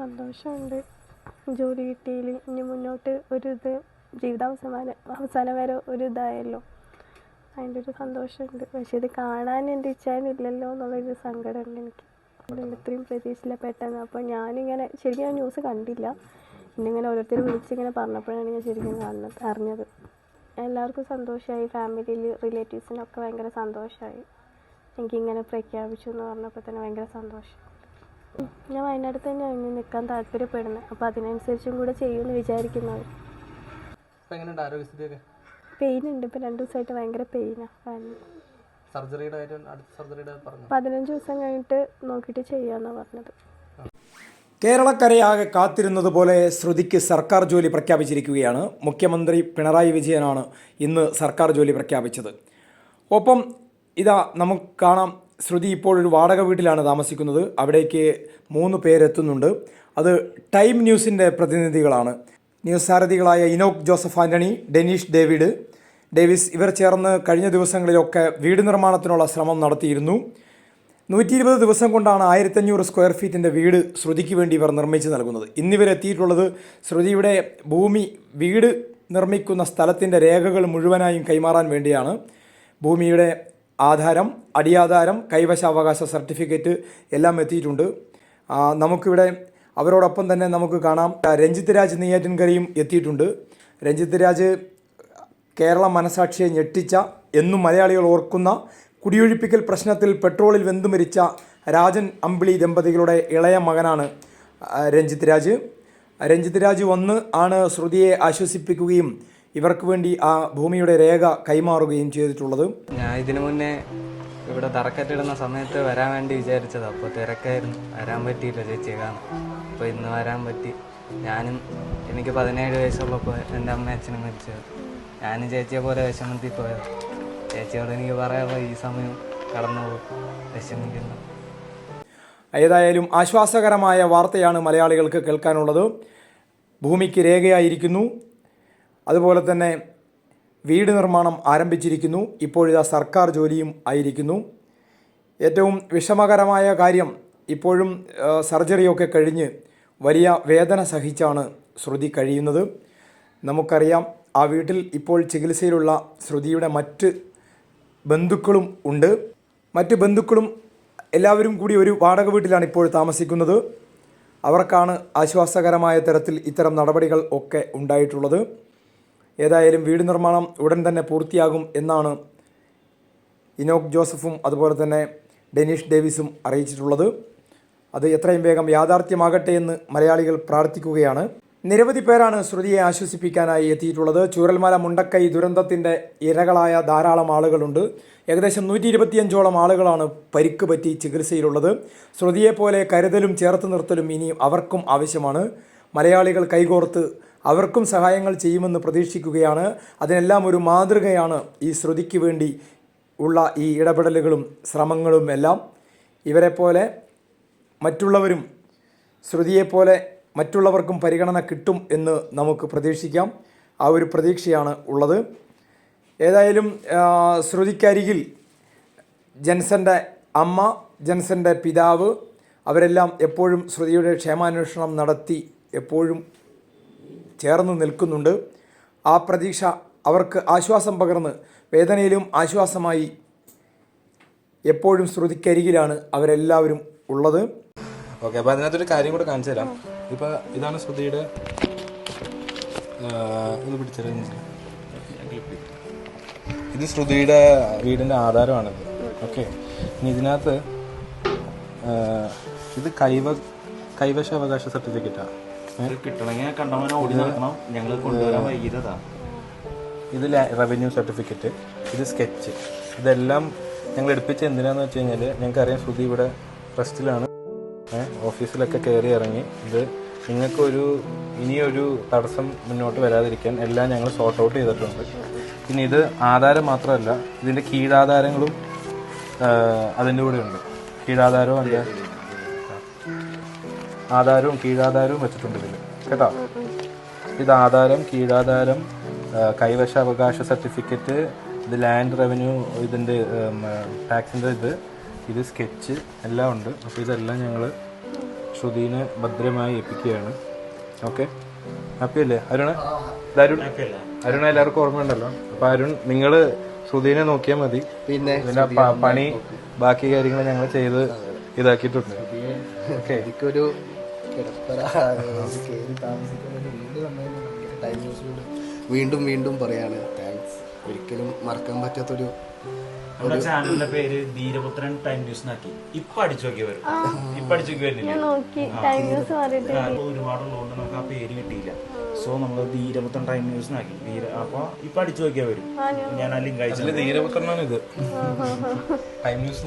സന്തോഷമുണ്ട്. ജോലി കിട്ടിയതിൽ ഇനി മുന്നോട്ട് ഒരു ഇത് ജീവിതാവസാനം അവസാനം വരെ ഒരു ഇതായല്ലോ. അതിന്റെ ഒരു സന്തോഷമുണ്ട്. പക്ഷെ ഇത് കാണാൻ എന്റെ ഇച്ഛാനില്ലല്ലോ എന്നുള്ളൊരു സങ്കടമുണ്ട് എനിക്ക്. ഇത്രയും പ്രതീക്ഷയില്ല പെട്ടെന്ന്. അപ്പോൾ ഞാനിങ്ങനെ ശരിക്കും ഞാൻ ന്യൂസ് കണ്ടില്ല. എന്നിങ്ങനെ ഓരോരുത്തർ വിളിച്ചിങ്ങനെ പറഞ്ഞപ്പോഴാണ് ഞാൻ ശരിക്കും കാണുന്നത് അറിഞ്ഞത്. എല്ലാവർക്കും സന്തോഷമായി. ഫാമിലിയിൽ റിലേറ്റീവ്സിനൊക്കെ ഭയങ്കര സന്തോഷമായി. എനിക്കിങ്ങനെ പ്രഖ്യാപിച്ചു എന്ന് പറഞ്ഞപ്പോൾ തന്നെ ഭയങ്കര സന്തോഷം. ഞാൻ വയനാട് തന്നെയാണ് ഇനി നിൽക്കാൻ താല്പര്യപ്പെടുന്നത്. അപ്പോൾ അതിനനുസരിച്ചും കൂടെ ചെയ്യുമെന്ന് വിചാരിക്കുന്നത് ഇപ്പം എങ്ങനെയുണ്ട് ആരോഗ്യസ്ഥിതിയൊക്കെ? പെയിൻ ഉണ്ട്. ഇപ്പം രണ്ട് ദിവസമായിട്ട് ഭയങ്കര പെയിനാണ് സർജറിയുടെ കാര്യം അടുത്ത സർജറിയുടെ പറഞ്ഞു? പതിനഞ്ച് ദിവസം കഴിഞ്ഞിട്ട് നോക്കിയിട്ട് ചെയ്യാന്നാണ് പറഞ്ഞത്. കേരളക്കരയാകെ കാത്തിരുന്നതുപോലെ ശ്രുതിക്ക് സർക്കാർ ജോലി പ്രഖ്യാപിച്ചിരിക്കുകയാണ്. മുഖ്യമന്ത്രി പിണറായി വിജയനാണ് ഇന്ന് സർക്കാർ ജോലി പ്രഖ്യാപിച്ചത്. ഒപ്പം ഇതാ നമുക്ക് കാണാം ശ്രുതി ഒരു വാടക വീട്ടിലാണ് താമസിക്കുന്നത്. അവിടേക്ക് മൂന്ന് പേരെത്തുന്നുണ്ട് അത് ടൈം ന്യൂസിന്റെ പ്രതിനിധികളാണ്. News സാരഥികളായ Enoch Joseph Antony Denish David. Davis ഇവർ ചേർന്ന് കഴിഞ്ഞ ദിവസങ്ങളിലൊക്കെ വീട് നിർമ്മാണത്തിനുള്ള ശ്രമം നടത്തിയിരുന്നു. നൂറ്റി ഇരുപത് ദിവസം കൊണ്ടാണ് ആയിരത്തഞ്ഞൂറ് സ്ക്വയർ ഫീറ്റിന്റെ വീട് ശ്രുതിക്ക് വേണ്ടി ഇവർ നിർമ്മിച്ച് നൽകുന്നത്. ഇന്നിവരെത്തിയിട്ടുള്ളത് ശ്രുതിയുടെ ഭൂമി വീട് നിർമ്മിക്കുന്ന സ്ഥലത്തിന്റെ രേഖകൾ മുഴുവനായും കൈമാറാൻ വേണ്ടിയാണ്. ഭൂമിയുടെ ആധാരം അടിയാധാരം കൈവശാവകാശ സർട്ടിഫിക്കറ്റ് എല്ലാം എത്തിയിട്ടുണ്ട്. നമുക്കിവിടെ അവരോടൊപ്പം തന്നെ നമുക്ക് കാണാം. രഞ്ജിത്ത് രാജ് നെയ്യാറ്റിൻകരയും എത്തിയിട്ടുണ്ട്. രഞ്ജിത്ത് രാജ് കേരള മനസാക്ഷിയെ ഞെട്ടിച്ച എന്നും മലയാളികൾ ഓർക്കുന്ന കുടിയൊഴിപ്പിക്കൽ പ്രശ്നത്തിൽ പെട്രോളിൽ വെന്തു മരിച്ച രാജൻ അമ്പിളി ദമ്പതികളുടെ ഇളയ മകനാണ് രഞ്ജിത്ത് രാജ്. രഞ്ജിത്ത് രാജ് വന്ന് ആണ് ശ്രുതിയെ ആശ്വസിപ്പിക്കുകയും ഇവർക്ക് വേണ്ടി ആ ഭൂമിയുടെ രേഖ കൈമാറുകയും ചെയ്തിട്ടുള്ളത്. ഞാൻ ഇതിനു മുന്നേ ഇവിടെ തറക്കറ്റിടുന്ന സമയത്ത് വരാൻ വേണ്ടി വിചാരിച്ചത്. അപ്പോൾ തിരക്കായിരുന്നു. വരാൻ പറ്റിയില്ല ചേച്ചി കാണാൻ അപ്പോൾ ഇന്ന് വരാൻ പറ്റി. ഞാനും എനിക്ക് പതിനേഴ് വയസ്സുള്ളപ്പോൾ എന്റെ അമ്മ അച്ഛനും മരിച്ചത് ഞാനും ചേച്ചിയെ പോലെ വിഷമത്തിൽ പോയത്. ചേച്ചിയോട് എനിക്ക് പറയാനുള്ളത് ഈ സമയം കടന്നു പോകും വിഷമിക്കുന്നു. ഏതായാലും ആശ്വാസകരമായ വാർത്തയാണ് മലയാളികൾക്ക് കേൾക്കാനുള്ളത്. ഭൂമിക്ക് രേഖയായിരിക്കുന്നു. അതുപോലെ തന്നെ വീട് നിർമ്മാണം ആരംഭിച്ചിരിക്കുന്നു. ഇപ്പോഴിതാ സർക്കാർ ജോലിയും ആയിരിക്കുന്നു. ഏറ്റവും വിഷമകരമായ കാര്യം ഇപ്പോഴും സർജറിയൊക്കെ കഴിഞ്ഞ് വലിയ വേദന സഹിച്ചാണ് ശ്രുതി കഴിയുന്നത്. നമുക്കറിയാം ആ വീട്ടിൽ ഇപ്പോൾ ചികിത്സയിലുള്ള ശ്രുതിയുടെ മറ്റ് ബന്ധുക്കളും ഉണ്ട്. മറ്റ് ബന്ധുക്കളും എല്ലാവരും കൂടി ഒരു വാടക വീട്ടിലാണ് ഇപ്പോൾ താമസിക്കുന്നത്. അവർക്കാണ് ആശ്വാസകരമായ തരത്തിൽ ഇത്തരം നടപടികൾ ഒക്കെ ഉണ്ടായിട്ടുള്ളത്. ഏതായാലും വീട് നിർമ്മാണം ഉടൻ തന്നെ പൂർത്തിയാകും എന്നാണ് ഇനോക് ജോസഫും അതുപോലെ തന്നെ ഡെനീഷ് ഡേവിസും അറിയിച്ചിട്ടുള്ളത്. അത് എത്രയും വേഗം യാഥാർത്ഥ്യമാകട്ടെ എന്ന് മലയാളികൾ പ്രാർത്ഥിക്കുകയാണ്. നിരവധി പേരാണ് ശ്രുതിയെ ആശ്വസിപ്പിക്കാനായി എത്തിയിട്ടുള്ളത്. ചൂരൽമല മുണ്ടക്കൈ ദുരന്തത്തിന്റെ ഇരകളായ ധാരാളം ആളുകളുണ്ട്. ഏകദേശം നൂറ്റി ഇരുപത്തിയഞ്ചോളം ആളുകളാണ് പരിക്ക് പറ്റി ചികിത്സയിലുള്ളത്. ശ്രുതിയെപ്പോലെ കരുതലും ചേർത്ത് നിർത്തലും ഇനി അവർക്കും ആവശ്യമാണ്. മലയാളികൾ കൈകോർത്ത് അവർക്കും സഹായങ്ങൾ ചെയ്യുമെന്ന് പ്രതീക്ഷിക്കുകയാണ്. അതിനെല്ലാം ഒരു മാതൃകയാണ് ഈ ശ്രുതിക്ക് വേണ്ടി ഉള്ള ഈ ഇടപെടലുകളും ശ്രമങ്ങളും എല്ലാം. ഇവരെപ്പോലെ മറ്റുള്ളവരും ശ്രുതിയെപ്പോലെ മറ്റുള്ളവർക്കും പരിഗണന കിട്ടും എന്ന് നമുക്ക് പ്രതീക്ഷിക്കാം. ആ ഒരു പ്രതീക്ഷയാണ് ഉള്ളത്. ഏതായാലും ശ്രുതിക്കരികിൽ ജെൻസന്റെ അമ്മ ജെൻസന്റെ പിതാവ് അവരെല്ലാം എപ്പോഴും ശ്രുതിയുടെ ക്ഷേമാന്വേഷണം നടത്തി എപ്പോഴും ചേർന്ന് നിൽക്കുന്നുണ്ട്. ആ പ്രതീക്ഷ അവർക്ക് ആശ്വാസം പകർന്ന് വേദനയിലും ആശ്വാസമായി എപ്പോഴും ശ്രുതിക്കരികിലാണ് അവരെല്ലാവരും ഉള്ളത്. ഓക്കെ അപ്പോൾ അതിനകത്തൊരു കാര്യം കൂടെ കാണിച്ചു തരാം. ഇപ്പോൾ ഇതാണ് ശ്രുതിയുടെ ഇത് പിടിച്ചത് ഇത് ശ്രുതിയുടെ വീടിന്റെ ആധാരമാണിത് ഓക്കെ ഇനി ഇതിനകത്ത് ഇത് കൈവ കൈവശാവകാശ സർട്ടിഫിക്കറ്റാണ് കിട്ടണമെങ്കിൽ കണ്ടവനെ ഓടി നടക്കണം. ഞങ്ങൾ കൊണ്ടുവരാൻ വൈകിയതാ. ഇത് റവന്യൂ സർട്ടിഫിക്കറ്റ് ഇത് സ്കെച്ച് ഇതെല്ലാം ഞങ്ങൾ എടുപ്പിച്ച എന്തിനാന്ന് വെച്ച് കഴിഞ്ഞാൽ ഞങ്ങൾക്കറിയാം ശ്രുതി ഇവിടെ ട്രസ്റ്റിലാണ് ഏഹ് ഓഫീസിലൊക്കെ കയറി ഇറങ്ങി. ഇത് നിങ്ങൾക്കൊരു ഇനിയൊരു തടസ്സം മുന്നോട്ട് വരാതിരിക്കാൻ എല്ലാം ഞങ്ങൾ സോർട്ട് ഔട്ട് ചെയ്തിട്ടുണ്ട്. പിന്നെ ഇത് ആധാരം മാത്രമല്ല ഇതിന്റെ കീഴാധാരങ്ങളും അതിന്റെ കൂടെ ഉണ്ട്. കീഴാധാരവും അതിന്റെ ആധാരവും കീഴാധാരവും വെച്ചിട്ടുണ്ട് ഇതിൽ കേട്ടോ? ഇത് ആധാരം കീഴാധാരം കൈവശ അവകാശ സർട്ടിഫിക്കറ്റ് ഇത് ലാൻഡ് റവന്യൂ ഇതിന്റെ ടാക്സിന്റെ ഇത് ഇത് സ്കെച്ച് എല്ലാം ഉണ്ട്. അപ്പോൾ ഇതെല്ലാം ഞങ്ങൾ ശ്രുതിനെ ഭദ്രമായി ഏൽപ്പിക്കുകയാണ്. ഓക്കെ? ഹാപ്പി അല്ലേ? അരുണ? ഇത് അരുൺ? അരുണ എല്ലാവർക്കും ഓർമ്മയുണ്ടല്ലോ. അപ്പൊ അരുൺ നിങ്ങൾ ശ്രുതിനെ നോക്കിയാൽ മതി. പിന്നെ പണി ബാക്കി കാര്യങ്ങൾ ഞങ്ങൾ ചെയ്ത് ഇതാക്കിയിട്ടുണ്ട്. ഓക്കെ? എനിക്കൊരു കിടപ്പറ. കയറി താമസിക്കാൻ വേണ്ടി വീണ്ടും സമയം ഭയങ്കര ടൈം ന്യൂസിലൂടെ വീണ്ടും വീണ്ടും പറയാണ്. താങ്ക്സ് ഒരിക്കലും മറക്കാൻ പറ്റാത്തൊരു നമ്മുടെ ചാനലിന്റെ പേര് ധീരപുത്രൻ ടൈം ന്യൂസ് എന്നാക്കി ഇപ്പൊ അടിച്ചു നോക്കി വരും. ഇപ്പൊ അടിച്ചു നോക്കി. വരുന്നില്ല ഒരുപാടുള്ളതുകൊണ്ട് നമുക്ക് ആ പേര് കിട്ടിയില്ല. സോ നമ്മൾ ധീരപുത്രൻ ടൈം ന്യൂസ് എന്നാക്കി ധീര അപ്പൊ ഇപ്പൊ അടിച്ചു നോക്കിയാ വരും. ഞാൻ ആ ലിങ്ക് അയച്ചു ധീരപുത്രനാണ് ഇത് ടൈം ന്യൂസ്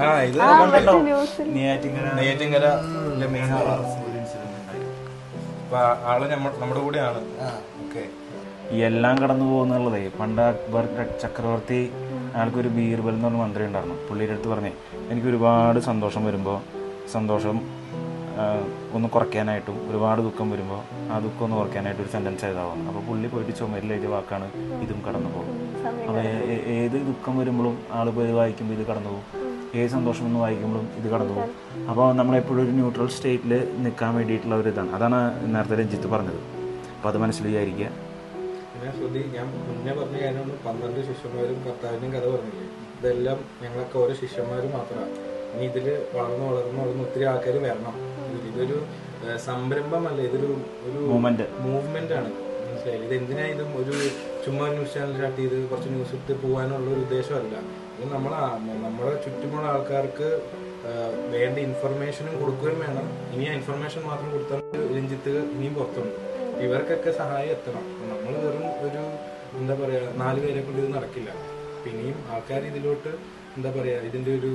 ആ ഇത് നെയ്യാറ്റിങ്കര അപ്പൊ ആൾ നമ്മ- നമ്മുടെ കൂടെയാണ്. ഓക്കെ എല്ലാം കടന്നു പോകുന്നുള്ളതേ പണ്ട് അക്ബർ ചക്രവർത്തി അയാൾക്കൊരു ബീർബൽ എന്ന് പറഞ്ഞ മന്ത്രി ഉണ്ടായിരുന്നു. പുള്ളിയുടെ അടുത്ത് പറഞ്ഞേ എനിക്ക് ഒരുപാട് സന്തോഷം വരുമ്പോൾ സന്തോഷം ഒന്ന് കുറയ്ക്കാനായിട്ടും ഒരുപാട് ദുഃഖം വരുമ്പോൾ ആ ദുഃഖം ഒന്ന് കുറയ്ക്കാനായിട്ട് ഒരു സെന്റൻസ് എഴുതാവുന്നു അപ്പോൾ പുള്ളി പോയിട്ട് ചുമരിൽ വാക്കാണ് ഇതും കടന്നു പോകും. അപ്പോൾ ഏത് ദുഃഖം വരുമ്പോഴും ആൾ പോയി വായിക്കുമ്പോൾ ഇത് കടന്നു പോകും. ഏത് സന്തോഷം ഒന്ന് വായിക്കുമ്പോഴും ഇത് കടന്നു പോകും. അപ്പോൾ നമ്മളെപ്പോഴും ഒരു ന്യൂട്രൽ സ്റ്റേറ്റിൽ നിൽക്കാൻ വേണ്ടിയിട്ടുള്ള ഒരു ഇതാണ്. അതാണ് നേരത്തെ രഞ്ജിത്ത് പറഞ്ഞത്. അപ്പോൾ അത് മനസ്സിൽ വിചാരിക്കുക പിന്നെ ശ്രുതി ഞാൻ മുന്നേ പറഞ്ഞ കാര്യമാണ് പന്ത്രണ്ട് ശിഷ്യന്മാരും കർത്താവിന്റെയും കഥ പറഞ്ഞില്ലേ? ഇതെല്ലാം ഞങ്ങളൊക്കെ ഓരോ ശിഷ്യന്മാർ മാത്രമാണ്. ഇനി ഇതിൽ വളർന്ന് വളർന്ന് വളർന്ന് ഒത്തിരി ആൾക്കാർ വരണം. ഇതൊരു സംരംഭമല്ല. ഇതൊരു ഒരു മൂവ്മെന്റ് ആണ്. മനസ്സിലായി ഇത് എന്തിനാ ഇതും ഒരു ചുമ്മാ ന്യൂസ് ചാനൽ സ്റ്റാർട്ട് ചെയ്ത് കുറച്ച് ന്യൂസ് ഇട്ട് പോകാനുള്ള ഒരു ഉദ്ദേശമല്ല. ഇത് നമ്മളെ നമ്മുടെ ചുറ്റുമുള്ള ആൾക്കാർക്ക് വേണ്ട ഇൻഫർമേഷനും കൊടുക്കുകയും വേണം. ഇനി ആ ഇൻഫർമേഷൻ മാത്രം കൊടുത്താൽ രഞ്ജിത്ത് ഇനിയും പുറത്തുണ്ട്. ഇവർക്കൊക്കെ സഹായം എത്തണം. നമ്മൾ വെറും ഒരു എന്താ പറയാ നാല് പേരെ കൊണ്ട് ഇത് നടക്കില്ല. പിന്നെയും ആൾക്കാർ ഇതിലോട്ട് എന്താ പറയാ ഇതിന്റെ ഒരു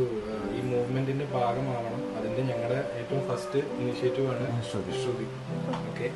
ഈ മൂവ്മെന്റിന്റെ ഭാഗമാവണം. അതിന്റെ ഞങ്ങളുടെ ഏറ്റവും ഫസ്റ്റ് ഇനിഷ്യേറ്റീവ് ആണ് ശ്രുതി ഓക്കെ.